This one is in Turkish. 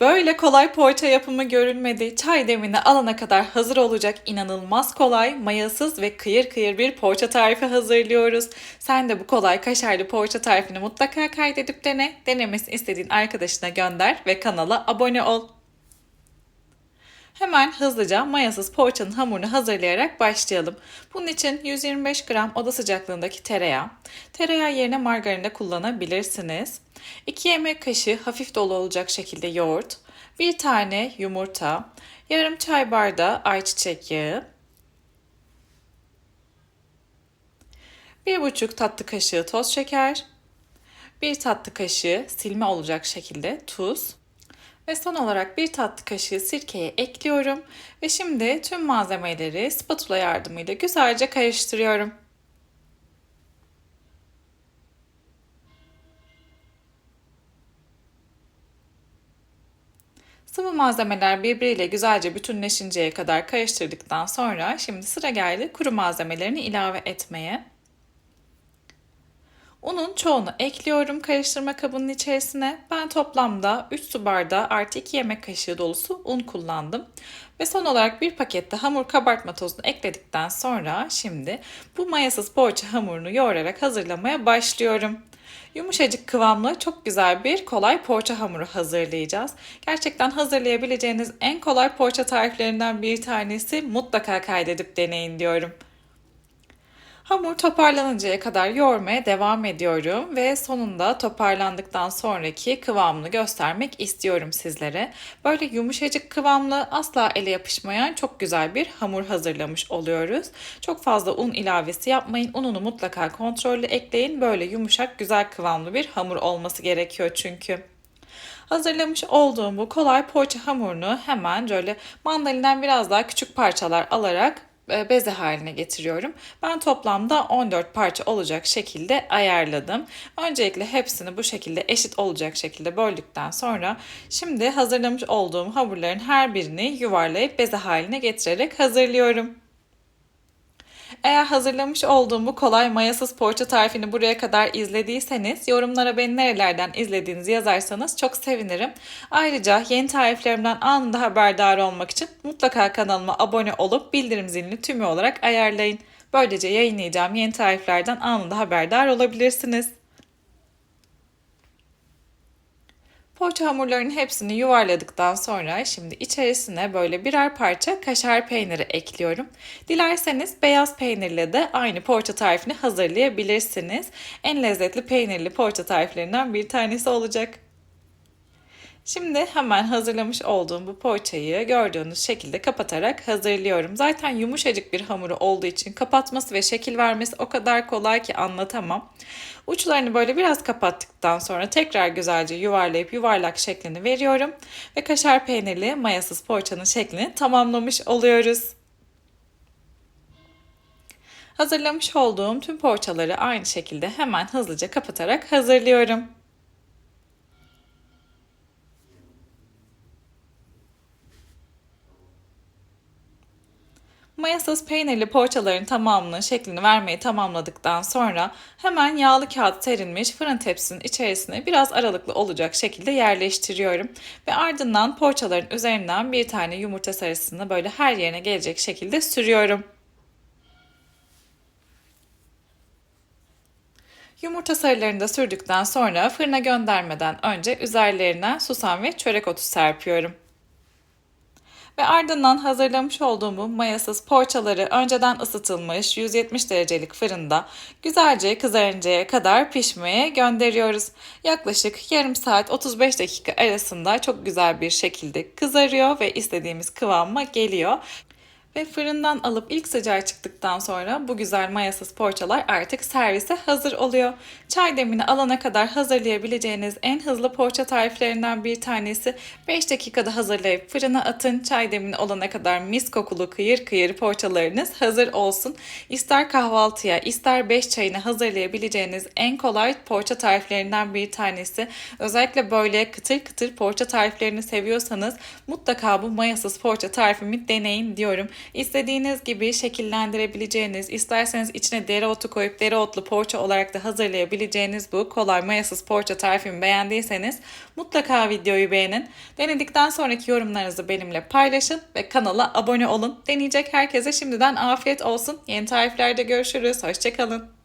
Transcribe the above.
Böyle kolay poğaça yapımı görülmedi. Çay demini alana kadar hazır olacak inanılmaz kolay, mayasız ve kıyır kıyır bir poğaça tarifi hazırlıyoruz. Sen de bu kolay kaşarlı poğaça tarifini mutlaka kaydedip dene. Denemesini istediğin arkadaşına gönder ve kanala abone ol. Hemen hızlıca mayasız poğaçanın hamurunu hazırlayarak başlayalım. Bunun için 125 gram oda sıcaklığındaki tereyağı, tereyağı yerine margarin de kullanabilirsiniz. 2 yemek kaşığı hafif dolu olacak şekilde yoğurt, 1 tane yumurta, yarım çay bardağı ayçiçek yağı, 1,5 tatlı kaşığı toz şeker, 1 tatlı kaşığı silme olacak şekilde tuz, ve son olarak bir tatlı kaşığı sirkeye ekliyorum. Ve şimdi tüm malzemeleri spatula yardımıyla güzelce karıştırıyorum. Sıvı malzemeler birbiriyle güzelce bütünleşinceye kadar karıştırdıktan sonra şimdi sıra geldi kuru malzemelerini ilave etmeye. Unun çoğunu ekliyorum karıştırma kabının içerisine. Ben toplamda 3 su bardağı artı 2 yemek kaşığı dolusu un kullandım. Ve son olarak bir pakette hamur kabartma tozunu ekledikten sonra şimdi bu mayasız poğaça hamurunu yoğurarak hazırlamaya başlıyorum. Yumuşacık kıvamlı çok güzel bir kolay poğaça hamuru hazırlayacağız. Gerçekten hazırlayabileceğiniz en kolay poğaça tariflerinden bir tanesi mutlaka kaydedip deneyin diyorum. Hamur toparlanıncaya kadar yoğurmaya devam ediyorum ve sonunda toparlandıktan sonraki kıvamını göstermek istiyorum sizlere. Böyle yumuşacık kıvamlı asla ele yapışmayan çok güzel bir hamur hazırlamış oluyoruz. Çok fazla un ilavesi yapmayın. Ununu mutlaka kontrollü ekleyin. Böyle yumuşak güzel kıvamlı bir hamur olması gerekiyor çünkü. Hazırlamış olduğum bu kolay poğaça hamurunu hemen böyle mandalinden biraz daha küçük parçalar alarak beze haline getiriyorum. Ben toplamda 14 parça olacak şekilde ayarladım. Öncelikle hepsini bu şekilde eşit olacak şekilde böldükten sonra şimdi hazırlamış olduğum hamurların her birini yuvarlayıp beze haline getirerek hazırlıyorum. Eğer hazırlamış olduğum bu kolay mayasız poğaça tarifini buraya kadar izlediyseniz yorumlara beni nerelerden izlediğinizi yazarsanız çok sevinirim. Ayrıca yeni tariflerimden anında haberdar olmak için mutlaka kanalıma abone olup bildirim zilini tümü olarak ayarlayın. Böylece yayınlayacağım yeni tariflerden anında haberdar olabilirsiniz. Poğaça hamurlarının hepsini yuvarladıktan sonra şimdi içerisine böyle birer parça kaşar peyniri ekliyorum. Dilerseniz beyaz peynirle de aynı poğaça tarifini hazırlayabilirsiniz. En lezzetli peynirli poğaça tariflerinden bir tanesi olacak. Şimdi hemen hazırlamış olduğum bu poğaçayı gördüğünüz şekilde kapatarak hazırlıyorum. Zaten yumuşacık bir hamuru olduğu için kapatması ve şekil vermesi o kadar kolay ki anlatamam. Uçlarını böyle biraz kapattıktan sonra tekrar güzelce yuvarlayıp yuvarlak şeklini veriyorum. Ve kaşar peynirli mayasız poğaçanın şeklini tamamlamış oluyoruz. Hazırlamış olduğum tüm poğaçaları aynı şekilde hemen hızlıca kapatarak hazırlıyorum. Mayasız peynirli poğaçaların tamamının şeklini vermeyi tamamladıktan sonra hemen yağlı kağıt serilmiş fırın tepsinin içerisine biraz aralıklı olacak şekilde yerleştiriyorum. Ve ardından poğaçaların üzerinden bir tane yumurta sarısını böyle her yerine gelecek şekilde sürüyorum. Yumurta sarılarını da sürdükten sonra fırına göndermeden önce üzerlerine susam ve çörek otu serpiyorum. Ve ardından hazırlamış olduğum mayasız poğaçaları önceden ısıtılmış 170 derecelik fırında güzelce kızarıncaya kadar pişmeye gönderiyoruz. Yaklaşık yarım saat 35 dakika arasında çok güzel bir şekilde kızarıyor ve istediğimiz kıvama geliyor. Ve fırından alıp ilk sıcağı çıktıktan sonra bu güzel mayasız poğaçalar artık servise hazır oluyor. Çay demini alana kadar hazırlayabileceğiniz en hızlı poğaça tariflerinden bir tanesi. 5 dakikada hazırlayıp fırına atın. Çay demini olana kadar mis kokulu kıyır kıyır poğaçalarınız hazır olsun. İster kahvaltıya ister 5 çayını hazırlayabileceğiniz en kolay poğaça tariflerinden bir tanesi. Özellikle böyle kıtır kıtır poğaça tariflerini seviyorsanız mutlaka bu mayasız poğaça tarifimi deneyin diyorum. İstediğiniz gibi şekillendirebileceğiniz, isterseniz içine dereotu koyup dereotlu poğaça olarak da hazırlayabileceğiniz bu kolay mayasız poğaça tarifimi beğendiyseniz mutlaka videoyu beğenin. Denedikten sonraki yorumlarınızı benimle paylaşın ve kanala abone olun. Deneyecek herkese şimdiden afiyet olsun. Yeni tariflerde görüşürüz. Hoşçakalın.